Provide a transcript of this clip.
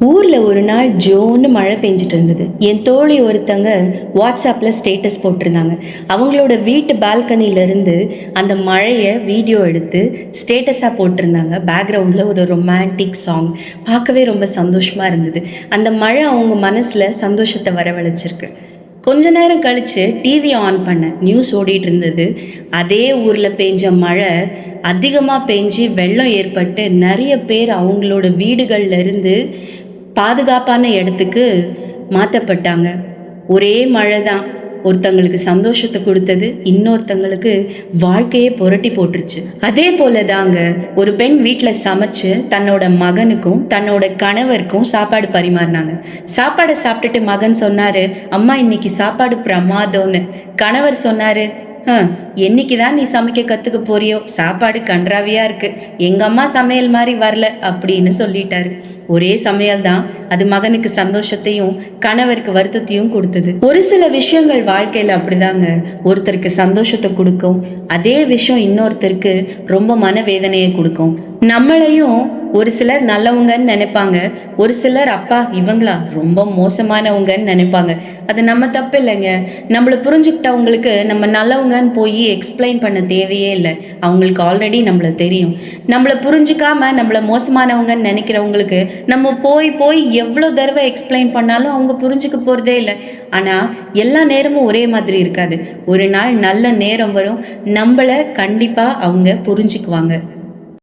ஊரில் ஒரு நாள் ஜோன்னு மழை பெஞ்சிட்டு இருந்தது. என் தோழி ஒருத்தங்க வாட்ஸ்அப்பில் ஸ்டேட்டஸ் போட்டிருந்தாங்க. அவங்களோட வீட்டு பால்கனியிலேருந்து அந்த மழையை வீடியோ எடுத்து ஸ்டேட்டஸாக போட்டிருந்தாங்க. பேக்ரவுண்டில் ஒரு ரொமான்டிக் சாங் பார்க்கவே ரொம்ப சந்தோஷமாக இருந்தது. அந்த மழை அவங்க மனசில் சந்தோஷத்தை வரவழைச்சிருக்கு. கொஞ்ச நேரம் கழித்து டிவி ஆன் பண்ணேன் நியூஸ் ஓடிட்டு இருந்தது. அதே ஊரில் பெஞ்ச மழை அதிகமாக பெஞ்சு வெள்ளம் ஏற்பட்டு நிறைய பேர் அவங்களோட வீடுகள்லேருந்து பாதுகாப்பான இடத்துக்கு மாற்றப்பட்டாங்க ஒரே மழை தான் ஒருத்தங்களுக்கு சந்தோஷத்தை கொடுத்தது இன்னொருத்தங்களுக்கு வாழ்க்கையே புரட்டி போட்டுருச்சு. அதே போல தாங்க ஒரு பெண் வீட்டில் சமைச்சு தன்னோட மகனுக்கும் தன்னோட கணவருக்கும் சாப்பாடு பரிமாறினாங்க. சாப்பாடை சாப்பிட்டுட்டு மகன் சொன்னார் அம்மா இன்னைக்கு சாப்பாடு பிரமாதம்னு. கணவர் சொன்னார் என்னைக்கு தான் நீ சமைக்க கற்றுக்க போறியோ? சாப்பாடு கன்றாவியா இருக்கு. எங்க அம்மா சமையல் மாதிரி வரல அப்படின்னு சொல்லிட்டாரு. ஒரே சமையல் தான் அது மகனுக்கு சந்தோஷத்தையும் கணவருக்கு வருத்தத்தையும் கொடுத்தது. ஒரு சில விஷயங்கள் வாழ்க்கையில் அப்படிதாங்க. ஒருத்தருக்கு சந்தோஷத்தை கொடுக்கும். அதே விஷயம் இன்னொருத்தருக்கு ரொம்ப மனவேதனையை கொடுக்கும். நம்மளையும் ஒரு சிலர் நல்லவங்கன்னு நினைப்பாங்க ஒரு சிலர் அப்பா இவங்களா ரொம்ப மோசமானவங்கன்னு நினைப்பாங்க. அது நம்ம தப்பு இல்லைங்க. நம்மளை புரிஞ்சுக்கிட்டவங்களுக்கு நம்ம நல்லவங்கன்னு போய் எக்ஸ்பிளைன் பண்ண தேவையே இல்லை. அவங்களுக்கு ஆல்ரெடி நம்மளை தெரியும். நம்மளை புரிஞ்சுக்காம நம்மளை மோசமானவங்கன்னு நினைக்கிறவங்களுக்கு நம்ம போய் போய் எவ்வளோ தடவை எக்ஸ்பிளைன் பண்ணாலும் அவங்க புரிஞ்சுக்க போகிறதே இல்லை. ஆனால் எல்லா நேரமும் ஒரே மாதிரி இருக்காது. ஒரு நாள் நல்ல நேரம் வரும். நம்மளை கண்டிப்பாக அவங்க புரிஞ்சுக்குவாங்க.